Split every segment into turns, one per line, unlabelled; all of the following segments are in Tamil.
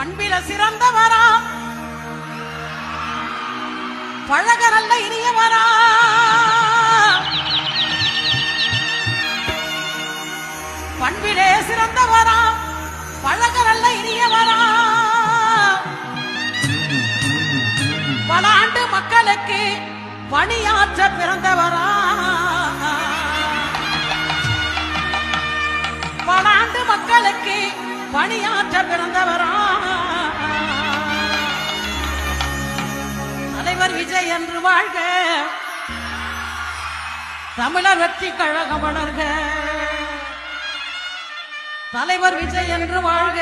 பண்பில சிறந்தவரா. பழக நல்ல இனியவரா. பண்பிலே சிறந்தவரா. பழக நல்ல இனியவரா. பல ஆண்டு மக்களுக்கு பணியாற்ற பிறந்தவரா. பல ஆண்டு மக்களுக்கு பணியாற்ற பிறந்தவரா. இல்லை என்று வாழ்க. தமிழர் வெற்றி கழகம் வளர்க. தலைவர் விஜய் என்று வாழ்க.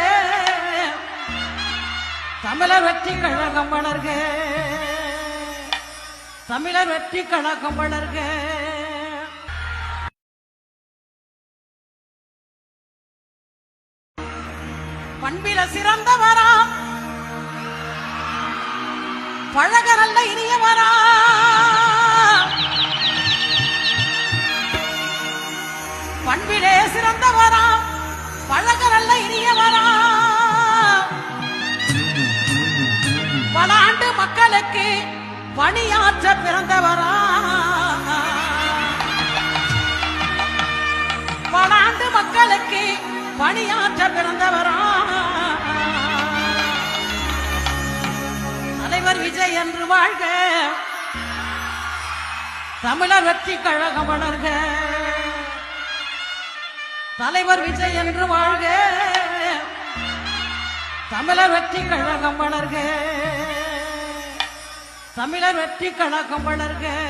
தமிழர் வெற்றி கழகம் வளர்க. தமிழர் வெற்றி கழகம் வளர்க. பண்பில சிறந்தவரா. பழக நல்ல இனியவரா. பண்பிலே சிறந்தவரா. பழக நல்ல இனியவரா. பல ஆண்டு மக்களுக்கு பணியாற்ற பிறந்தவரா. பல ஆண்டு மக்களுக்கு பணியாற்ற பிறந்தவரா. விஜய் என்று வாழ்க. தமிழர் வெற்றி கழகம் வளர்க. தலைவர் விஜய் என்று வாழ்க. தமிழர் வெற்றி கழகம் வளர்க. தமிழர் வெற்றி கழகம் வளர்க.